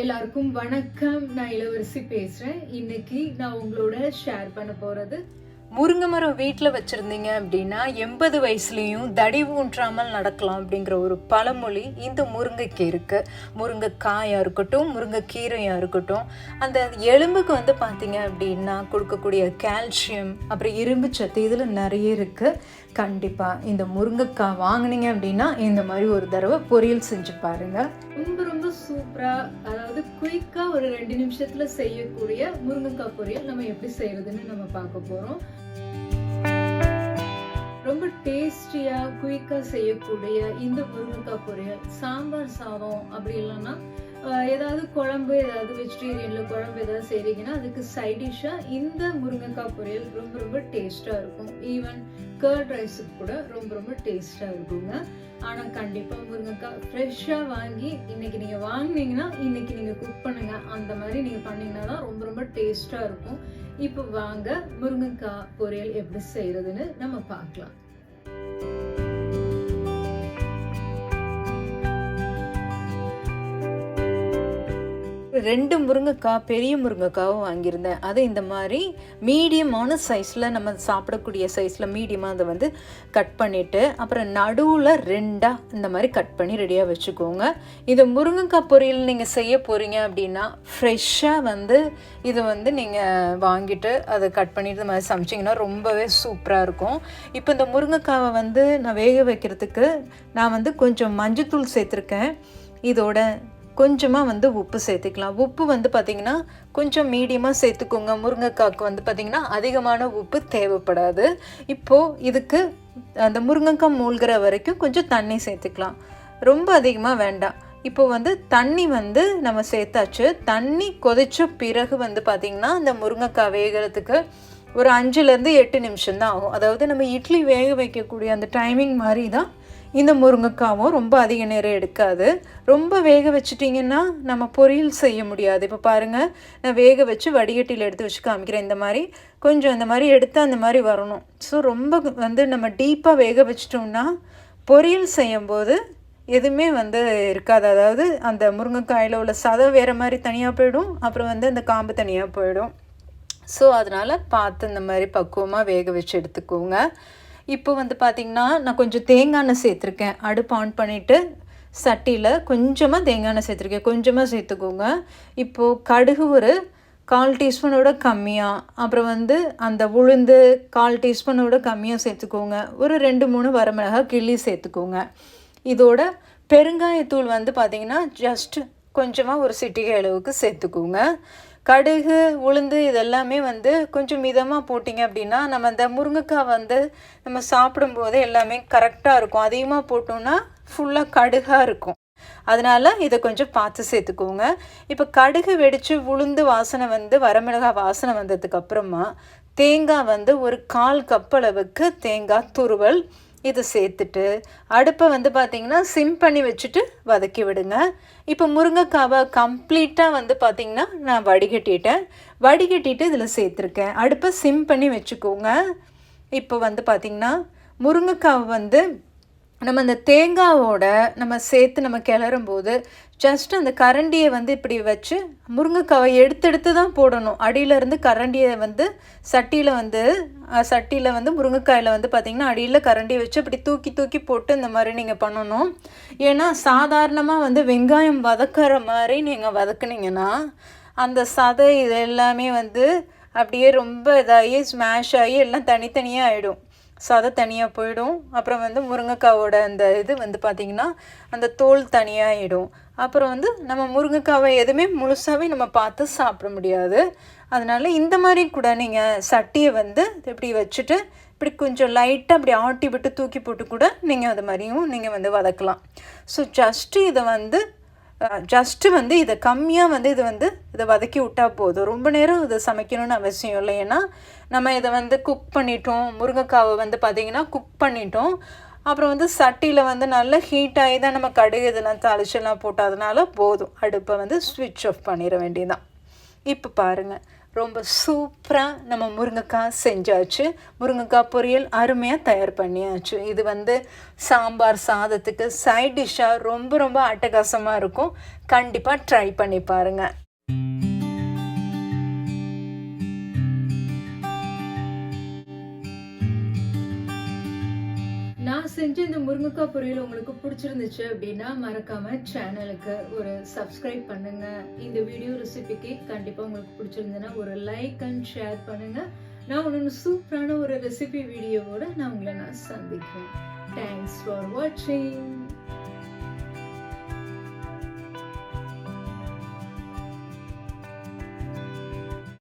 எல்லாருக்கும் வணக்கம். நான் இளவரசி பேசுகிறேன் இன்னைக்கு நான் உங்களோட ஷேர் பண்ண போகிறது முருங்கை மரம் வீட்டில் வச்சுருந்தீங்க அப்படின்னா எண்பது வயசுலேயும் தடி ஊன்றாமல் நடக்கலாம் அப்படிங்கிற ஒரு பழமொழி இந்த முருங்கைக்கு இருக்குது முருங்கைக்காயாக இருக்கட்டும் முருங்கைக்கீரையாக இருக்கட்டும். அந்த எலும்புக்கு வந்து பார்த்தீங்க அப்படின்னா கொடுக்கக்கூடிய கால்சியம் அப்புறம் இரும்பு சத்து இதில் நிறைய இருக்குது கண்டிப்பாக இந்த முருங்கைக்காய் வாங்கினீங்க அப்படின்னா இந்த மாதிரி ஒரு தடவை பொரியல் செஞ்சு பாருங்கள் ரொம்ப ரொம்ப சூப்பராக அதாவது குயிக்காக ஒரு ரெண்டு நிமிஷத்தில் செய்யக்கூடிய முருங்கைக்காய் பொரியல் நம்ம எப்படி செய்யறதுன்னு நம்ம பார்க்க போகிறோம் ரொம்ப டேஸ்டியா குயிக்கா செய்யக்கூடிய இந்த முருங்கைக்காய் பொரியல். சாம்பார் சாதம் அப்படி இல்லைன்னா ஏதாவது குழம்பு ஏதாவது வெஜிடேரியன்ல குழம்பு ஏதாவது செய்றீங்கன்னா அதுக்கு சைட் டிஷ்ஷா இந்த முருங்கைக்காய் பொரியல் ரொம்ப ரொம்ப டேஸ்டா இருக்கும். ஈவன் கர்ட் ரைஸுக்கு கூட ரொம்ப ரொம்ப டேஸ்டா இருக்குங்க. ஆனா கண்டிப்பா முருங்கைக்காய் ஃப்ரெஷ்ஷா வாங்கி இன்னைக்கு நீங்க வாங்குனீங்கன்னா இன்னைக்கு நீங்க குக் பண்ணுங்க. அந்த மாதிரி நீங்க பண்ணிங்கன்னா தான் ரொம்ப ரொம்ப டேஸ்ட்டாக இருக்கும். இப்போ வாங்க முருங்கைக்காய் பொரியல் எப்படி செய்யறதுன்னு நம்ம பார்க்கலாம். ரெண்டு முருங்கைக்காய் பெரிய முருங்கைக்காவும் வாங்கியிருந்தேன். அது இந்த மாதிரி மீடியமான சைஸில் நம்ம சாப்பிடக்கூடிய சைஸில் மீடியமாக அதை வந்து கட் பண்ணிவிட்டு அப்புறம் நடுவில் ரெண்டாக இந்த மாதிரி கட் பண்ணி ரெடியாக வச்சுக்கோங்க. இது முருங்கைக்காய் பொரியல் நீங்கள் செய்ய போகிறீங்க அப்படின்னா ஃப்ரெஷ்ஷாக வந்து இது வந்து நீங்கள் வாங்கிட்டு அதை கட் பண்ணிட்டு இந்த மாதிரி சமைச்சிங்கன்னா ரொம்பவே சூப்பராக இருக்கும். இப்போ இந்த முருங்கைக்காவை வந்து நான் வேக வைக்கிறதுக்கு நான் வந்து கொஞ்சம் மஞ்சத்தூள் சேர்த்துருக்கேன். இதோட கொஞ்சமாக வந்து உப்பு சேர்த்துக்கலாம். உப்பு வந்து பார்த்திங்கன்னா கொஞ்சம் மீடியமாக சேர்த்துக்கோங்க. முருங்கைக்காய்க்கு வந்து பார்த்திங்கன்னா அதிகமான உப்பு தேவைப்படாது. இப்போது இதுக்கு அந்த முருங்கைக்காய் மூழ்கிற வரைக்கும் கொஞ்சம் தண்ணி சேர்த்துக்கலாம். ரொம்ப அதிகமாக வேண்டாம். இப்போ வந்து தண்ணி வந்து நம்ம சேர்த்தாச்சு. தண்ணி கொதிச்ச பிறகு வந்து பார்த்திங்கன்னா அந்த முருங்கைக்காய் வேகிறதுக்கு ஒரு அஞ்சுலேருந்து எட்டு நிமிஷம் தான் ஆகும். அதாவது நம்ம இட்லி வேக வைக்கக்கூடிய அந்த டைமிங் மாதிரி தான் இந்த முருங்கைக்காவும் ரொம்ப அதிக நேரம் எடுக்காது. ரொம்ப வேக வச்சிட்டிங்கன்னா நம்ம பொரியல் செய்ய முடியாது. இப்போ பாருங்கள் நான் வேக வச்சு வடிகட்டியில் எடுத்து வச்சு காமிக்கிறேன். இந்த மாதிரி கொஞ்சம் இந்த மாதிரி எடுத்து அந்த மாதிரி வரணும். ஸோ ரொம்ப வந்து நம்ம டீப்பாக வேக வச்சிட்டோம்னா பொரியல் செய்யும்போது எதுவுமே வந்து இருக்காது. அதாவது அந்த முருங்கைக்காயில் உள்ள சதை வேறு மாதிரி தனியாக போயிடும். அப்புறம் வந்து அந்த காம்பு தனியாக போயிடும். ஸோ அதனால் பார்த்து இந்த மாதிரி பக்குவமாக வேக வச்சு எடுத்துக்கோங்க. இப்போ வந்து பார்த்திங்கன்னா நான் கொஞ்சம் தேங்காய் எண்ணெய் சேர்த்துருக்கேன். அடுப்பு ஆன் பண்ணிவிட்டு சட்டியில் கொஞ்சமாக தேங்காய் எண்ணெய் சேர்த்துருக்கேன். கொஞ்சமாக சேர்த்துக்கோங்க. இப்போது கடுகு ஒரு கால் டீஸ்பூனோட கம்மியாக அப்புறம் வந்து அந்த உளுந்து கால் டீஸ்பூனோட கம்மியாக சேர்த்துக்கோங்க. ஒரு ரெண்டு மூணு வரமிளகாய் கிள்ளி சேர்த்துக்கோங்க. இதோட பெருங்காயத்தூள் வந்து பார்த்திங்கன்னா ஜஸ்ட் கொஞ்சமாக ஒரு சிட்டிகை அளவுக்கு சேர்த்துக்கோங்க. கடுகு உளுந்து இதெல்லாமே வந்து கொஞ்சம் மிதமாக போட்டிங்க அப்படின்னா நம்ம அந்த முருங்கைக்காய் வந்து நம்ம சாப்பிடும்போது எல்லாமே கரெக்டாக இருக்கும். அதிகமாக போட்டோம்னா ஃபுல்லாக கடுகாக இருக்கும். அதனால் இதை கொஞ்சம் பார்த்து சேர்த்துக்கோங்க. இப்போ கடுகு வெடித்து உளுந்து வாசனை வந்து வரமிளகாய் வாசனை வந்ததுக்கு அப்புறமா தேங்காய் வந்து ஒரு கால் கப் அளவுக்கு தேங்காய் துருவல் இதை சேர்த்துட்டு அடுப்பை வந்து பார்த்திங்கன்னா சிம் பண்ணி வச்சுட்டு வதக்கி விடுங்க. இப்போ முருங்கைக்காவை கம்ப்ளீட்டாக வந்து பார்த்திங்கன்னா நான் வடிகட்டிட்டேன். வடிகட்டிட்டு இதில் சேர்த்துருக்கேன். அடுப்பை சிம் பண்ணி வச்சுக்கோங்க. இப்போ வந்து பார்த்திங்கன்னா முருங்கைக்காவை வந்து நம்ம அந்த தேங்காவோட நம்ம சேர்த்து நம்ம கிளறும் போது ஜஸ்ட் அந்த கரண்டியை வந்து இப்படி வச்சு முருங்கைக்காவை எடுத்து எடுத்து தான் போடணும். அடியிலேருந்து கரண்டியை வந்து சட்டியில் வந்து சட்டியில் வந்து முருங்கைக்காயில் வந்து பார்த்திங்கன்னா அடியில் கரண்டியை வச்சு இப்படி தூக்கி தூக்கி போட்டு இந்த மாதிரி நீங்கள் பண்ணணும். ஏன்னா சாதாரணமாக வந்து வெங்காயம் வதக்கிற மாதிரி நீங்கள் வதக்குனீங்கன்னா அந்த சதை இது எல்லாமே வந்து அப்படியே ரொம்ப இதாகி ஸ்மாஷ் ஆகி எல்லாம் தனித்தனியாக ஆகிடும் சதை தனியாக போயிடும். அப்புறம் வந்து முருங்கைக்காவோட அந்த இது வந்து பார்த்திங்கன்னா அந்த தோல் தனியாகிடும் அப்புறம் வந்து நம்ம முருங்கைக்காவை எதுவுமே முழுசாகவே நம்ம பார்த்து சாப்பிட முடியாது. அதனால் இந்த மாதிரி கூட நீங்கள் சட்டியை வந்து இப்படி வச்சுட்டு இப்படி கொஞ்சம் லைட்டாக அப்படி ஆட்டி விட்டு தூக்கி போட்டு கூட நீங்கள் அது மாதிரியும் நீங்கள் வந்து வதக்கலாம். ஸோ ஜஸ்ட்டு இதை வந்து ஜஸ்ட்டு வந்து இதை கம்மியாக வந்து இது வந்து இதை வதக்கி விட்டால் போதும். ரொம்ப நேரம் இதை சமைக்கணும்னு அவசியம் இல்லை. ஏன்னா நம்ம இதை வந்து குக் பண்ணிட்டோம். முருங்கைக்காவை வந்து பார்த்திங்கன்னா குக் பண்ணிட்டோம். அப்புறம் வந்து சட்டியில் வந்து நல்லா ஹீட் ஆகி தான் நம்ம கடுகு இதெல்லாம் தாளிச்செல்லாம் போட்டதுனால போதும். அடுப்பை வந்து ஸ்விட்ச் ஆஃப் பண்ணிட வேண்டியதான் இப்போ பாருங்கள் ரொம்ப சூப்பராக நம்ம முருங்கைக்காய் செஞ்சாச்சு. முருங்கைக்காய் பொரியல் அருமையாக தயார் பண்ணியாச்சு. இது வந்து சாம்பார் சாதத்துக்கு சைட் டிஷ்ஷாக ரொம்ப ரொம்ப அட்டகாசமாக இருக்கும். கண்டிப்பாக ட்ரை பண்ணி பாருங்கள் நான் செஞ்ச இந்த முருங்கைக்காய் பொரியல் உங்களுக்கு பிடிச்சிருந்துச்சு அப்படின்னா மறக்காம சேனலுக்கு ஒரு சப்ஸ்கிரைப் பண்ணுங்க. இந்த வீடியோ ரெசிபிக்கு கண்டிப்பா உங்களுக்கு பிடிச்சிருந்ததுன்னா ஒரு லைக் அண்ட் ஷேர் பண்ணுங்க. நான் ஒன்று சூப்பரான ஒரு ரெசிபி வீடியோவோட நான் உங்களை நான் சந்திக்கிறேன். தேங்க்ஸ் ஃபார் வாட்சிங்